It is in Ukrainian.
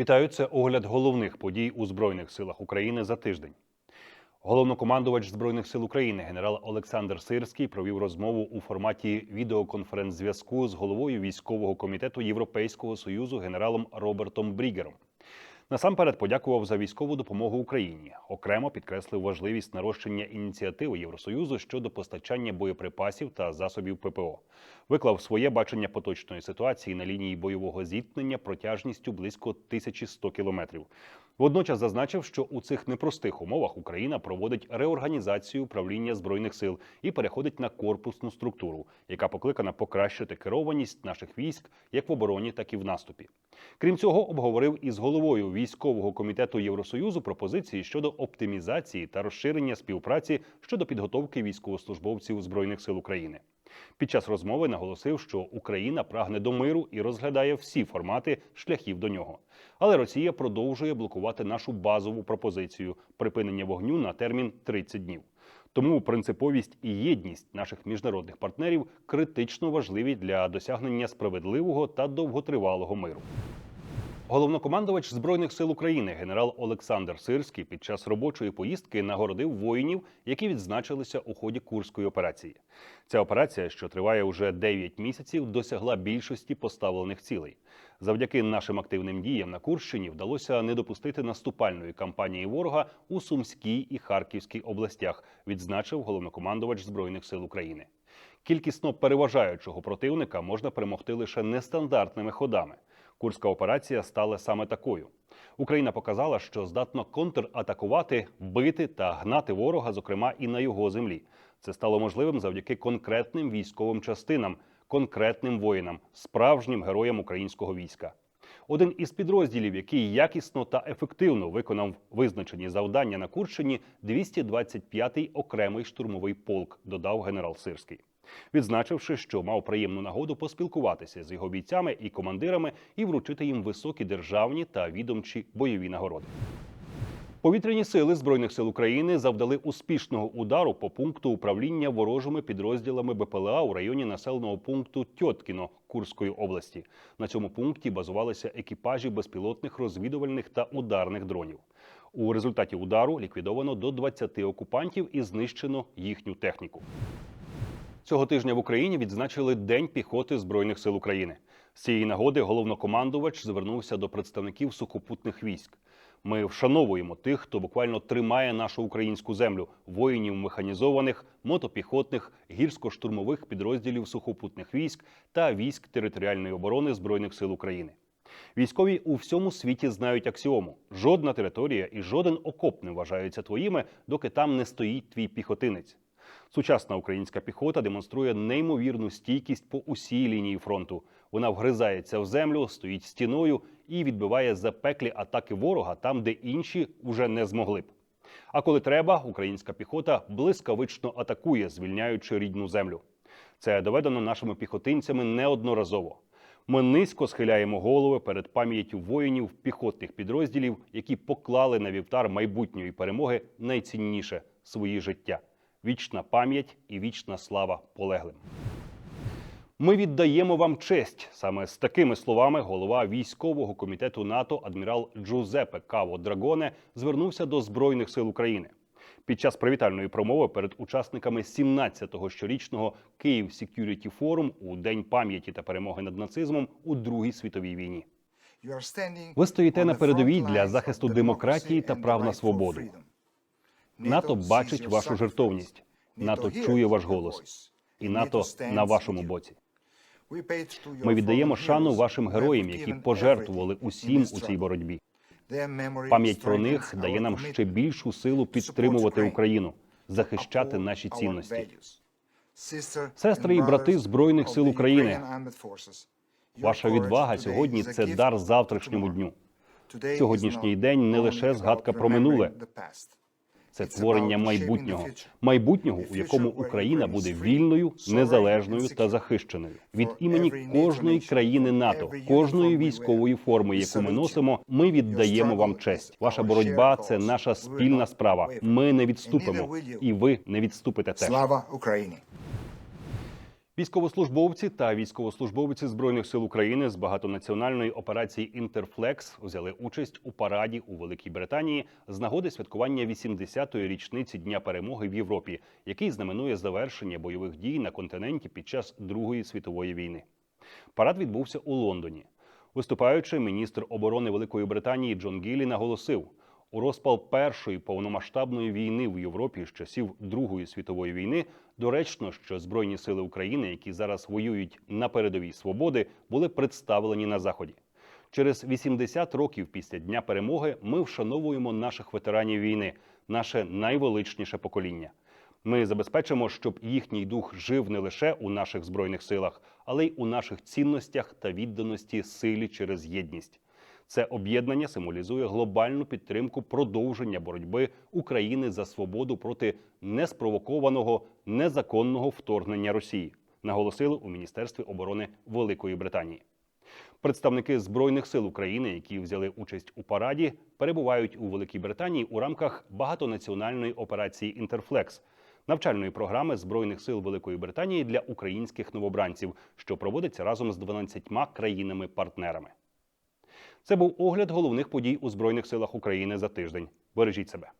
Вітаю, це огляд головних подій у Збройних силах України за тиждень. Головнокомандувач Збройних сил України генерал Олександр Сирський провів розмову у форматі відеоконференц-зв'язку з головою військового комітету Європейського союзу генералом Робертом Брігером. Насамперед подякував за військову допомогу Україні. Окремо підкреслив важливість нарощення ініціативи Євросоюзу щодо постачання боєприпасів та засобів ППО. Виклав своє бачення поточної ситуації на лінії бойового зіткнення протяжністю близько 1100 кілометрів. Водночас зазначив, що у цих непростих умовах Україна проводить реорганізацію управління збройних сил і переходить на корпусну структуру, яка покликана покращити керованість наших військ як в обороні, так і в наступі. Крім цього, обговорив із головою військового комітету Євросоюзу пропозиції щодо оптимізації та розширення співпраці щодо підготовки військовослужбовців збройних сил України. Під час розмови наголосив, що Україна прагне до миру і розглядає всі формати шляхів до нього. Але Росія продовжує блокувати нашу базову пропозицію припинення вогню на термін 30 днів. Тому принциповість і єдність наших міжнародних партнерів критично важливі для досягнення справедливого та довготривалого миру. Головнокомандувач збройних сил України генерал Олександр Сирський під час робочої поїздки нагородив воїнів, які відзначилися у ході курської операції. Ця операція, що триває уже 9 місяців, досягла більшості поставлених цілей. Завдяки нашим активним діям на Курщині вдалося не допустити наступальної кампанії ворога у Сумській і Харківській областях, відзначив головнокомандувач збройних сил України. Кількісно переважаючого противника можна перемогти лише нестандартними ходами. Курська операція стала саме такою. Україна показала, що здатна контратакувати, бити та гнати ворога, зокрема і на його землі. Це стало можливим завдяки конкретним військовим частинам, конкретним воїнам, справжнім героям українського війська. Один із підрозділів, який якісно та ефективно виконав визначені завдання на Курщині, 225-й окремий штурмовий полк, додав генерал Сирський відзначивши, що мав приємну нагоду поспілкуватися з його бійцями і командирами і вручити їм високі державні та відомчі бойові нагороди. Повітряні сили збройних сил України завдали успішного удару по пункту управління ворожими підрозділами БПЛА у районі населеного пункту Тьоткіно Курської області. На цьому пункті базувалися екіпажі безпілотних розвідувальних та ударних дронів. У результаті удару ліквідовано до 20 окупантів і знищено їхню техніку. Цього тижня в Україні відзначили День піхоти збройних сил України. З цієї нагоди головнокомандувач звернувся до представників сухопутних військ. Ми вшановуємо тих, хто буквально тримає нашу українську землю, воїнів механізованих, мотопіхотних, гірсько-штурмових підрозділів сухопутних військ та військ територіальної оборони збройних сил України. Військові у всьому світі знають аксіому: жодна територія і жоден окоп не вважаються твоїми, доки там не стоїть твій піхотинець. Сучасна українська піхота демонструє неймовірну стійкість по усій лінії фронту. Вона вгризається в землю, стоїть стіною і відбиває запеклі атаки ворога там, де інші вже не змогли б. А коли треба, українська піхота блискавично атакує, звільняючи рідну землю. Це доведено нашими піхотинцями неодноразово. Ми низько схиляємо голови перед пам'яттю воїнів піхотних підрозділів, які поклали на вівтар майбутньої перемоги найцінніше свої життя вічна пам'ять і вічна слава полеглим. Ми віддаємо вам честь. Саме з такими словами голова військового комітету НАТО адмірал Джузепе Каво Драгоне звернувся до збройних сил України. Під час привітальної промови перед учасниками 17-го щорічного Київ Security Forum у День пам'яті та перемоги над нацизмом у Другій світовій війні. Ви стоїте на передовій для захисту демократії та прав на свободу. НАТО бачить вашу жертовність, НАТО чує ваш голос, і НАТО на вашому боці. Ми віддаємо шану вашим героям, які пожертвували усім у цій боротьбі. Пам'ять про них дає нам ще більшу силу підтримувати Україну, захищати наші цінності. Сестри і брати Збройних сил України. Ваша відвага сьогодні це дар завтрашньому дню. Сьогоднішній день не лише згадка про минуле, це творення майбутнього, майбутнього, у якому Україна буде вільною, незалежною та захищеною. Від імені кожної країни НАТО, кожної військової форми, яку ми носимо, ми віддаємо вам честь. Ваша боротьба це наша спільна справа. Ми не відступимо, і ви не відступите теж. Слава Україні! Військовослужбовці та військовослужбовці збройних сил України з багатонаціональної операції Інтерфлекс взяли участь у параді у Великій Британії з нагоди святкування 80-ї річниці Дня перемоги в Європі, який знаменує завершення бойових дій на континенті під час Другої світової війни. Парад відбувся у Лондоні. Виступаючи, міністр оборони Великої Британії Джон Гіллі наголосив, у розпал першої повномасштабної війни в Європі з часів Другої світової війни доречно, що збройні сили України, які зараз воюють на передовій свободи, були представлені на заході. Через 80 років після дня перемоги ми вшановуємо наших ветеранів війни, наше найвеличніше покоління. Ми забезпечимо, щоб їхній дух жив не лише у наших збройних силах, але й у наших цінностях та відданості силі через єдність. Це об'єднання символізує глобальну підтримку продовження боротьби України за свободу проти неспровокованого незаконного вторгнення Росії, наголосили у Міністерстві оборони Великої Британії. Представники збройних сил України, які взяли участь у параді, перебувають у Великій Британії у рамках багатонаціональної операції Інтерфлекс, навчальної програми збройних сил Великої Британії для українських новобранців, що проводиться разом з 12 країнами-партнерами. Це був огляд головних подій у збройних силах України за тиждень. Бережіть себе.